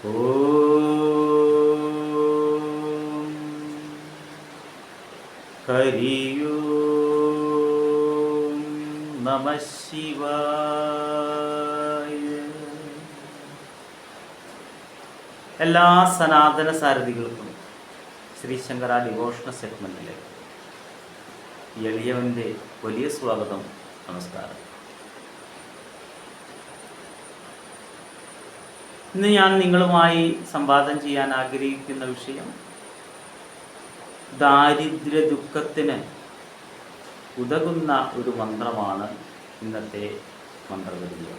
നമ ശിവായ. എല്ലാ സനാതന സാരഥികൾക്കും ശ്രീ ശങ്കര സെഗ്മെന്റിലെ എളിയവന്റെ വലിയ സ്വാഗതം നമസ്കാരം. ഇന്ന് ഞാൻ നിങ്ങളുമായി സംവാദം ചെയ്യാൻ ആഗ്രഹിക്കുന്ന വിഷയം ദാരിദ്ര്യ ദുഃഖത്തിന് ഉതകുന്ന ഒരു മന്ത്രമാണ് ഇന്നത്തെ മന്ത്രവിദ്യ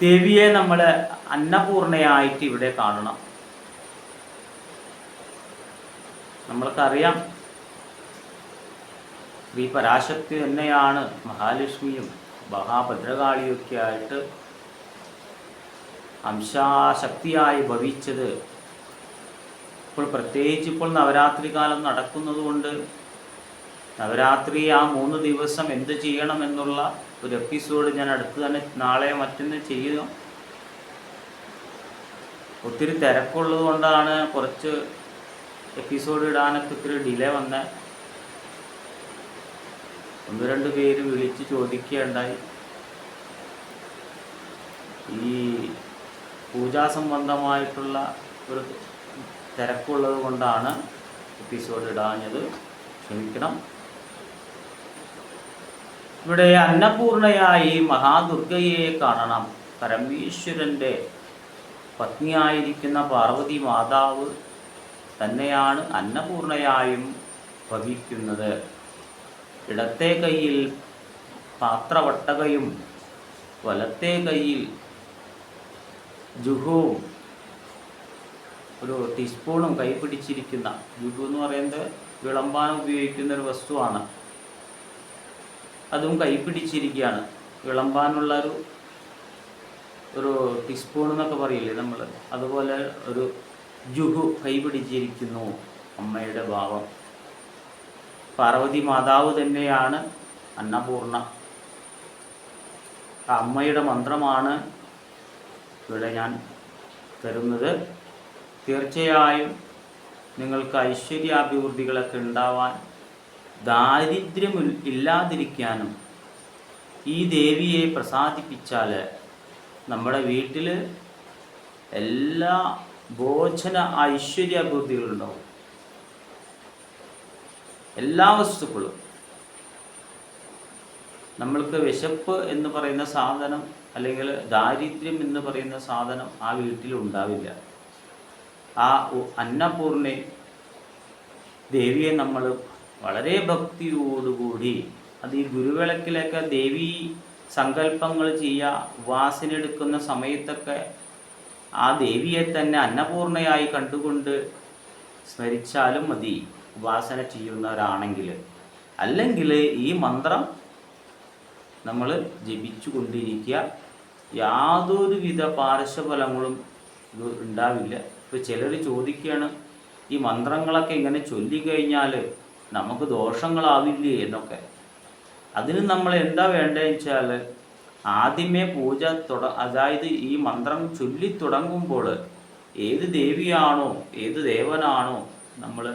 ദേവിയെ നമ്മൾ അന്നപൂർണയായിട്ട് ഇവിടെ കാണണം. നമ്മൾക്കറിയാം ശ്രീ പരാശക്തി തന്നെയാണ് മഹാലക്ഷ്മിയും മഹാഭദ്രകാളിയൊക്കെ ആയിട്ട് അംശാശക്തിയായി ഭവിച്ചത്. ഇപ്പോൾ പ്രത്യേകിച്ച് ഇപ്പോൾ നവരാത്രി കാലം നടക്കുന്നതുകൊണ്ട് നവരാത്രി ആ മൂന്ന് ദിവസം എന്ത് ചെയ്യണം എന്നുള്ള ഒരു എപ്പിസോഡ് ഞാൻ അടുത്ത് തന്നെ നാളെ മറ്റൊന്ന് ചെയ്യുന്നു ഒത്തിരി തിരക്കുള്ളത് കൊണ്ടാണ് കുറച്ച് എപ്പിസോഡ് ഇടാനൊക്കെ ഒത്തിരി ഡിലേ വന്ന. ഒന്ന് രണ്ട് പേര് വിളിച്ച് ചോദിക്കുകയുണ്ടായി. ഈ പൂജാ സംബന്ധമായിട്ടുള്ള ഒരു തിരക്കുള്ളത് കൊണ്ടാണ് എപ്പിസോഡ് ഇടാഞ്ഞത്. ക്ഷമിക്കണം. ഇവിടെ അന്നപൂർണയായി മഹാദുർഗയെ കാണണം. പരമേശ്വരന്റെ പത്നിയായിരിക്കുന്ന പാർവതി മാതാവ് തന്നെയാണ് അന്നപൂർണയായും ഭവിക്കുന്നത്. ഇടത്തെ കയ്യിൽ പാത്രവട്ടകയും വലത്തെ കൈയിൽ ജുഹുവും ഒരു ടീസ്പൂണും കൈ പിടിച്ചിരിക്കുന്ന ജുഹു എന്ന് പറയുന്നത് വിളമ്പാൻ ഉപയോഗിക്കുന്ന ഒരു വസ്തുവാണ്. അതും കൈ പിടിച്ചിരിക്കുകയാണ്. വിളമ്പാനുള്ള ഒരു ഒരു ടീസ്പൂൺ എന്നൊക്കെ പറയില്ലേ നമ്മൾ അതുപോലെ ഒരു ജുഹു കൈപിടിച്ചിരിക്കുന്നു അമ്മയുടെ ഭാവം. പാർവതി മാതാവ് തന്നെയാണ് അന്നപൂർണ. അമ്മയുടെ മന്ത്രമാണ് ഇവിടെ ഞാൻ തരുന്നത് തീർച്ചയായും നിങ്ങൾക്ക് ഐശ്വര്യാഭിവൃദ്ധികളൊക്കെ ഉണ്ടാവാൻ ദാരിദ്ര്യം ഇല്ലാതിരിക്കാനും ഈ ദേവിയെ പ്രസാദിപ്പിച്ചാൽ നമ്മുടെ വീട്ടിൽ എല്ലാ ഭോജന ഐശ്വര്യാഭിവൃദ്ധികളുണ്ടാവും. എല്ലാ വസ്തുക്കളും. നമ്മൾക്ക് വിശപ്പ് എന്ന് പറയുന്ന സാധനം അല്ലെങ്കിൽ ദാരിദ്ര്യം എന്ന് പറയുന്ന സാധനം ആ വീട്ടിൽ ഉണ്ടാവില്ല. ആ അന്നപൂർണി ദേവിയെ നമ്മൾ വളരെ ഭക്തിയോടുകൂടി അത് ഈ ഗുരുവിളക്കിലൊക്കെ ദേവി സങ്കല്പങ്ങൾ ചെയ്യുക ഉപാസന എടുക്കുന്ന സമയത്തൊക്കെ ആ ദേവിയെ തന്നെ അന്നപൂർണയായി കണ്ടുകൊണ്ട് സ്മരിച്ചാലും മതി ഉപാസന ചെയ്യുന്നവരാണെങ്കിൽ. അല്ലെങ്കിൽ ഈ മന്ത്രം നമ്മൾ ജപിച്ചു കൊണ്ടിരിക്കുക യാതൊരുവിധ പാർശ്വഫലങ്ങളും ഇത് ഉണ്ടാവില്ല. ഇപ്പോൾ ചിലർ ചോദിക്കുകയാണ് ഈ മന്ത്രങ്ങളൊക്കെ ഇങ്ങനെ ചൊല്ലിക്കഴിഞ്ഞാൽ നമുക്ക് ദോഷങ്ങളാവില്ലേ എന്നൊക്കെ. അതിന് നമ്മൾ എന്താ വേണ്ടതെന്ന് വെച്ചാൽ ആദ്യമേ പൂജ തുട അതായത് ഈ മന്ത്രം ചൊല്ലി തുടങ്ങുമ്പോൾ ഏത് ദേവിയാണോ ഏത് ദേവനാണോ നമ്മൾ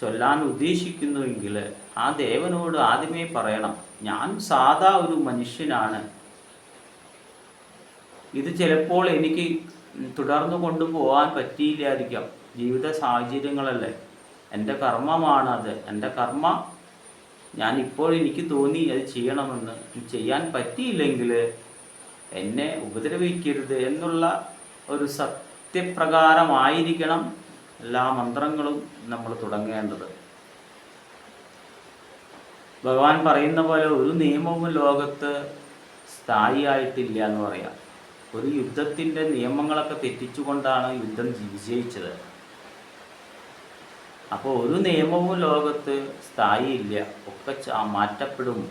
ചൊല്ലാൻ ഉദ്ദേശിക്കുന്നുവെങ്കിൽ ആ ദേവനോട് ആദ്യമേ പറയണം ഞാൻ സാധാ ഒരു മനുഷ്യനാണ്. ഇത് ചിലപ്പോൾ എനിക്ക് തുടർന്നു കൊണ്ടുപോകാൻ പറ്റിയില്ലായിരിക്കാം. ജീവിത സാഹചര്യങ്ങളല്ലേ. എന്റെ കർമ്മമാണ് അത്. എന്റെ കർമ്മ ഞാൻ ഇപ്പോൾ എനിക്ക് തോന്നി അത് ചെയ്യണമെന്ന്. ചെയ്യാൻ പറ്റിയില്ലെങ്കിൽ എന്നെ ഉപദ്രവിക്കരുത് എന്നുള്ള ഒരു സത്യപ്രകാരമായിരിക്കണം എല്ലാ മന്ത്രങ്ങളും നമ്മൾ തുടങ്ങേണ്ടത്. ഭഗവാൻ പറയുന്ന പോലെ ഒരു നിയമവും ലോകത്ത് സ്ഥായിയായിട്ടില്ല എന്ന് പറയാം. ഒരു യുദ്ധത്തിന്റെ നിയമങ്ങളൊക്കെ തെറ്റിച്ചുകൊണ്ടാണ് യുദ്ധം വിജയിച്ചത്. അപ്പോൾ ഒരു നിയമവും ലോകത്ത് സ്ഥായിയില്ല. ഒക്കെ മാറ്റപ്പെടും.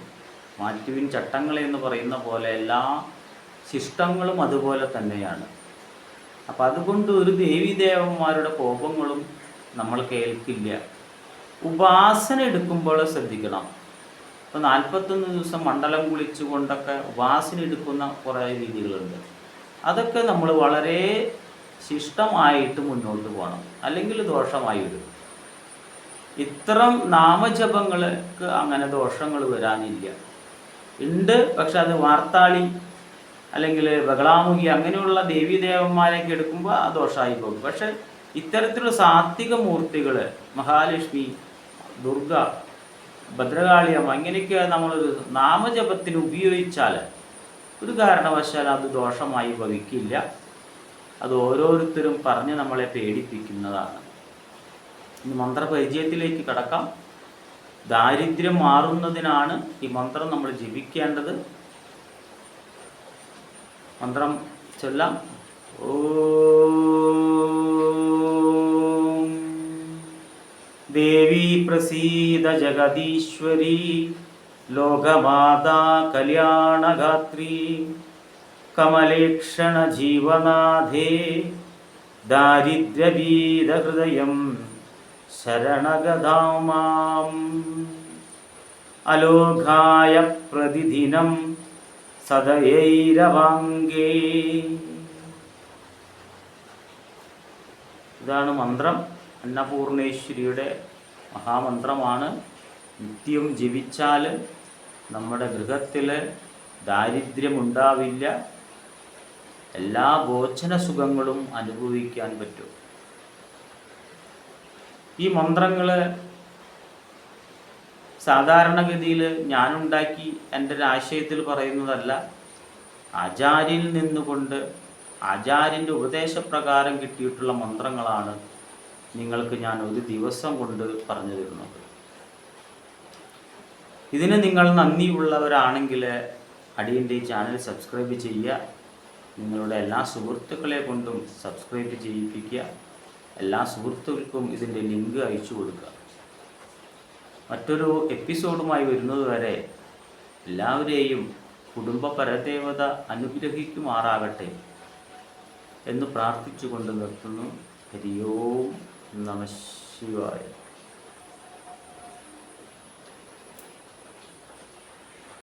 മാറ്റുവിൻ ചട്ടങ്ങൾ എന്ന് പറയുന്ന പോലെ എല്ലാ ശിഷ്ടങ്ങളും അതുപോലെ തന്നെയാണ്. അപ്പം അതുകൊണ്ട് ഒരു ദേവീദേവന്മാരുടെ കോപങ്ങളും നമ്മൾ കേൾക്കില്ല. ഉപാസന എടുക്കുമ്പോൾ ശ്രദ്ധിക്കണം. ഇപ്പോൾ നാൽപ്പത്തൊന്ന് ദിവസം മണ്ഡലം കുളിച്ചുകൊണ്ടൊക്കെ ഉപാസന എടുക്കുന്ന കുറേ രീതികളുണ്ട്. അതൊക്കെ നമ്മൾ വളരെ ശിഷ്ടമായിട്ട് മുന്നോട്ട് പോകണം. അല്ലെങ്കിൽ ദോഷമായി വരും. ഇത്തരം നാമജപങ്ങൾക്ക് അങ്ങനെ ദോഷങ്ങൾ വരാനില്ല. ഉണ്ട് പക്ഷെ അത് വാർത്താളി അല്ലെങ്കിൽ ബഹളാമുഖി അങ്ങനെയുള്ള ദേവീദേവന്മാരെയൊക്കെ എടുക്കുമ്പോൾ ആ ദോഷമായി പോകും. പക്ഷെ ഇത്തരത്തിലുള്ള സാത്വിക മൂർത്തികൾ മഹാലക്ഷ്മി ദുർഗ ഭദ്രകാളിയമ്മ. ഇങ്ങനെയൊക്കെ നമ്മൾ നാമജപത്തിന് ഉപയോഗിച്ചാൽ ഒരു കാരണവശാൽ അത് ദോഷമായി ഭവിക്കില്ല. അത് ഓരോരുത്തരും പറഞ്ഞ് നമ്മളെ പേടിപ്പിക്കുന്നതാണ്. ഇനി മന്ത്രപരിചയത്തിലേക്ക് കടക്കാം. ദാരിദ്ര്യം മാറുന്നതിനാണ് ഈ മന്ത്രം നമ്മൾ ജപിക്കേണ്ടത്. മന്ത്രം ചൊല്ലാം. ഓം ദേവി പ്രസീദ ജഗദീശ്വരി ലോകമാതാ കല്യാണഗാത്രി കമലേക്ഷണ ജീവനാഥേ ദാരിദ്ര്യബീതഹൃദയം ശരണഗതാമാം അലോഘായ പ്രതിദിനം സദയൈരവാംഗേ. ഇതാണ് മന്ത്രം. അന്നപൂർണേശ്വരിയുടെ മഹാമന്ത്രമാണ്. നിത്യം ജപിച്ചാൽ നമ്മുടെ ഗൃഹത്തിൽ ദാരിദ്ര്യമുണ്ടാവില്ല. എല്ലാ ഭോജന സുഖങ്ങളും അനുഭവിക്കാൻ പറ്റും. ഈ മന്ത്രങ്ങൾ സാധാരണഗതിയിൽ ഞാനുണ്ടാക്കി എന്റെ ഒരു ആശയത്തിൽ പറയുന്നതല്ല. ആചാര്യനിൽ നിന്നുകൊണ്ട് ആചാര്യന്റെ ഉപദേശപ്രകാരം കിട്ടിയിട്ടുള്ള മന്ത്രങ്ങളാണ് നിങ്ങൾക്ക് ഞാൻ ഒരു ദിവസം കൊണ്ട് പറഞ്ഞു തരുന്നത് ഇതിന് നിങ്ങൾ നന്ദിയുള്ളവരാണെങ്കിൽ അടിയന്റെ ഈ ചാനൽ സബ്സ്ക്രൈബ് ചെയ്യുക. നിങ്ങളുടെ എല്ലാ സുഹൃത്തുക്കളെ കൊണ്ടും സബ്സ്ക്രൈബ് ചെയ്യിപ്പിക്കുക. എല്ലാ സുഹൃത്തുക്കൾക്കും ഇതിന്റെ ലിങ്ക് അയച്ചു കൊടുക്കുക. മറ്റൊരു എപ്പിസോഡുമായി വരുന്നതുവരെ എല്ലാവരെയും കുടുംബ പരദേവത അനുഗ്രഹിക്കുമാറാകട്ടെ എന്ന് പ്രാർത്ഥിച്ചുകൊണ്ട് നിർത്തുന്നു. ഹരിയോം നമ ശിവായ